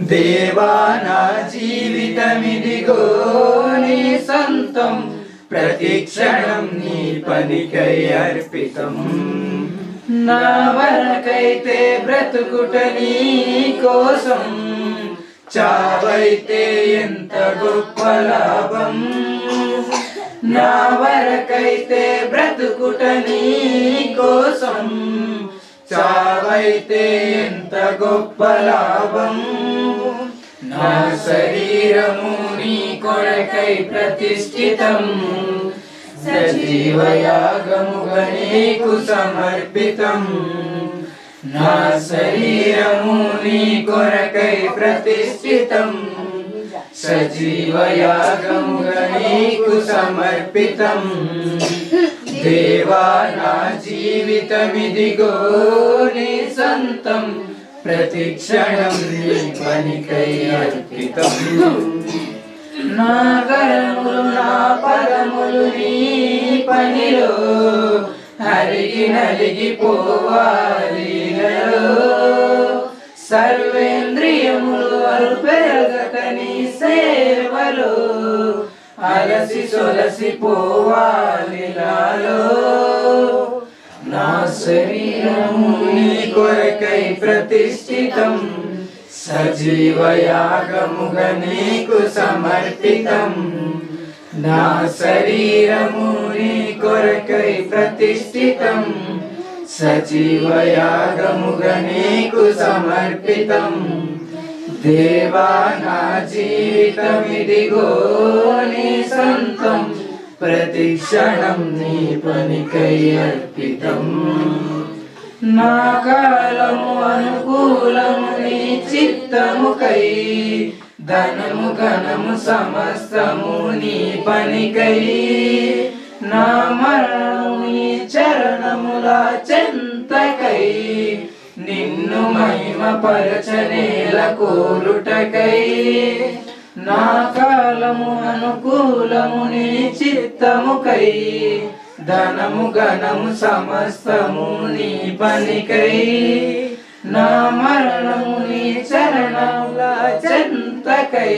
దేవా నా జీవితమిదిగో నీ సొంతం. ప్రతిక్షణం నీ పనికై అర్పితం. నా వరకైతే బ్రతుకుట నీ కోసం. చావైతే ఎంత గొప్ప లాభం. నా వరకైతే బ్రతుకుట నీ కోసం. చావైతే గొప్ప లాభం నా శరీరము నీ కొరకై ప్రతిష్ఠితం. సజీవయాగముగా నీకు సమర్పితం. నా శరీరము నీ కొరకై ప్రతిష్ఠితం. సజీవయాగముగా నీకు సమర్పితం. దేవా నా జీవితమిదిగో నీ సంతం. ప్రతి నీ పనికై అర్పితం. నా గరములు నా పదములు నీ పనిలో హరిగి నలిగిపోవాలి సర్వేంద్రియములు అల్పెరగక నీ సేవలో అలసి సొలసి పోవాలి నాలో శరీరం నీ కొరకై ప్రతిష్ఠితం. సజీవయాగముగా నీకు సమర్పితం. నా శరీరము నీ కొరకై ప్రతిష్ఠితం. సజీవయాగముగా నీకు సమర్పితం. దేవా నా జీవితమిదిగో నీ సంతం. ప్రతిక్షణం నీ పనికై అర్పితం. నా కాలము అనుకూలము నీ చిత్తముకై ధనము ఘనము సమస్తము నీ పనికై. నా మరణము నీ చరణముల చెంతకై నిన్ను మహిమ పరచనేల కోరుటకై. నా కాలము అనుకూలము నీ చిత్తముకై ధనము ఘనము సమస్తము నీ పనికై. నా మరణము నీ చరణముల చెంతకై.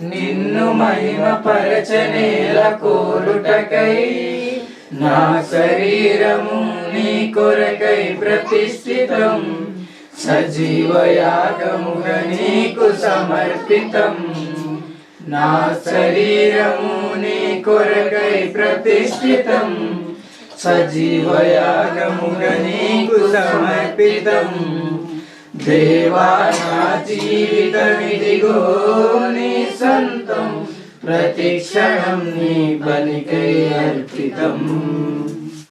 నిన్ను మహిమ పరచనేల కోరుటకై. నా శరీరము నీ కొరకై ప్రతిష్ఠితం. సజీవయాగముగా నీకు సమర్పితం. నా శరీరము నీ కొరకై ప్రతిష్ఠితం. సజీవయాగముగా నీకు సమర్పితం. దేవా నా జీవితమిదిగో నీ సంతం. ప్రతి క్షణం నీ పనికై అర్పితం.